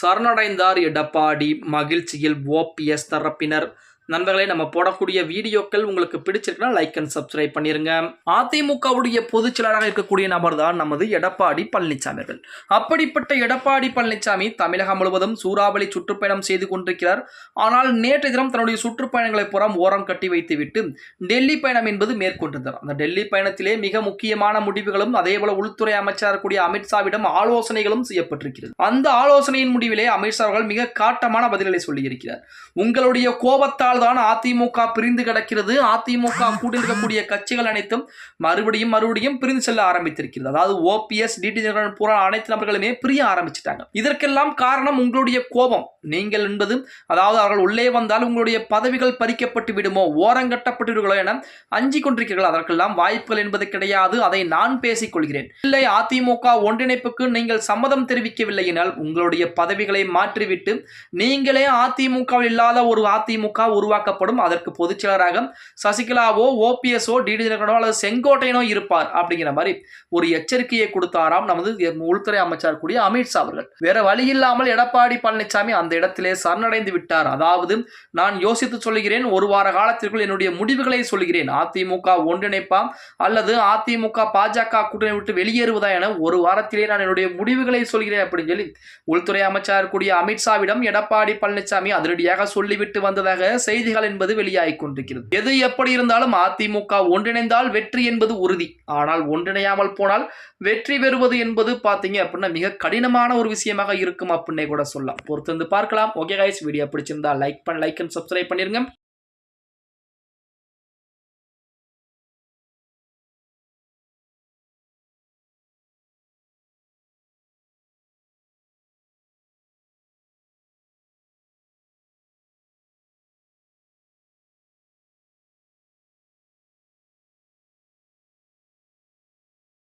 சரணடைந்தார் எடப்பாடி மகிழ்ச்சியில் ஓபிஎஸ் தரப்பினர். நண்பர்களே நம்ம போடக்கூடிய வீடியோக்கள் உங்களுக்கு பிடிச்சிருக்குன்னா லைக் அண்ட் சப்ஸ்கிரைப் பண்ணிருங்க. அதிமுகவுடைய பொதுச் செயலாளராக இருக்கக்கூடிய நபர் தான் நமது எடப்பாடி பழனிசாமி அவர்கள் அப்படிப்பட்ட எடப்பாடி பழனிசாமி தமிழகம் முழுவதும் சூறாவளி சுற்றுப்பயணம் செய்து கொண்டிருக்கிறார். ஆனால் நேற்று தினம் தன்னுடைய சுற்றுப்பயணங்களை புறம் ஓரம் கட்டி வைத்துவிட்டு டெல்லி பயணம் என்பது மேற்கொண்டிருந்தார். அந்த டெல்லி பயணத்திலே மிக முக்கியமான முடிவுகளும் அதேபோல உள்துறை அமைச்சர் கூடிய அமித்ஷாவிடம் ஆலோசனைகளும் செய்யப்பட்டிருக்கிறது. அந்த ஆலோசனையின் முடிவிலே அமித்ஷா அவர்கள் மிக காட்டமான பதில்களை சொல்லியிருக்கிறார். உங்களுடைய கோபத்தால் தான் அதிமுக பிரிந்து கிடக்கிறது. அதிமுக கூட்டில் இருக்கக்கூடிய கட்சிகள் அனைத்தும் மறுபடியும் மறுபடியும் பிரிந்து செல்ல ஆரம்பித்திருக்கிறது. அதாவது ஓபிஎஸ் டிடி தினகரன் பூரா அனைத்து நபர்களுமே பிரிய ஆரம்பிச்சிட்டாங்க. இதற்கெல்லாம் காரணம் உங்களுடைய கோபம். நீங்கள் என்பது அதாவது அவர்கள் உள்ளே வந்தால் உங்களுடைய பதவிகள் பறிக்கப்பட்டு விடுமோ ஓரங்கட்டப்பட்டு விடுகளோ என அஞ்சி கொண்டிருக்கிறீர்கள். அதற்கெல்லாம் வாய்ப்புகள் என்பது கிடையாது. அதை நான் பேசிக் கொள்கிறேன் இல்லை அதிமுக ஒன்றிணைப்புக்கு நீங்கள் சம்மதம் தெரிவிக்கவில்லை எனால் உங்களுடைய பதவிகளை மாற்றிவிட்டு நீங்களே அதிமுகவில் இல்லாத ஒரு அதிமுக ஒரு உருவாக்கப்படும். அதற்கு பொதுச் செயலராக சசிகலாவோ ஓபிஎஸ்ஓ டிடி தினகரனோ அல்லது செங்கோட்டையனோ இருப்பார் அப்படிங்கிற மாதிரி ஒரு எச்சரிக்கையை கொடுத்தாராம் நமது உள்துறை அமைச்சர் கூடிய அமித்ஷா அவர்கள். வேற வழி இல்லாமல் எடப்பாடி பழனிசாமி அந்த இடத்திலே சரணடைந்து விட்டார். அதாவது நான் யோசித்து சொல்கிறேன் ஒரு வார காலத்திற்குள் என்னுடைய முடிவுகளை சொல்கிறேன் அதிமுக ஒன்றிணைப்பாம் அல்லது அதிமுக பாஜக கூட்டணி விட்டு வெளியேறுவதா என ஒரு வாரத்திலே நான் என்னுடைய முடிவுகளை சொல்கிறேன் அப்படின்னு சொல்லி உள்துறை அமைச்சர் கூடிய அமித்ஷாவிடம் எடப்பாடி பழனிசாமி அதிரடியாக சொல்லிவிட்டு வந்ததாக செய்திகள் என்பது வெளியாகிக் கொண்டிருக்கிறது. எது எப்படி இருந்தாலும் அதிமுக ஒன்றிணைந்தால் வெற்றி என்பது உறுதி. ஆனால் ஒன்றிணையாமல் போனால் வெற்றி பெறுவது என்பது பார்த்தீங்க அப்படின்னா மிக கடினமான ஒரு விஷயமாக இருக்கும் அப்படின்னே கூட சொல்லலாம். பொறுத்து வந்து பார்க்கலாம். ஓகே கைஸ் வீடியோ பிடிச்சிருந்தா லைக் பண்ண லைக் அண்ட் சப்ஸ்கிரைப் பண்ணிருங்க.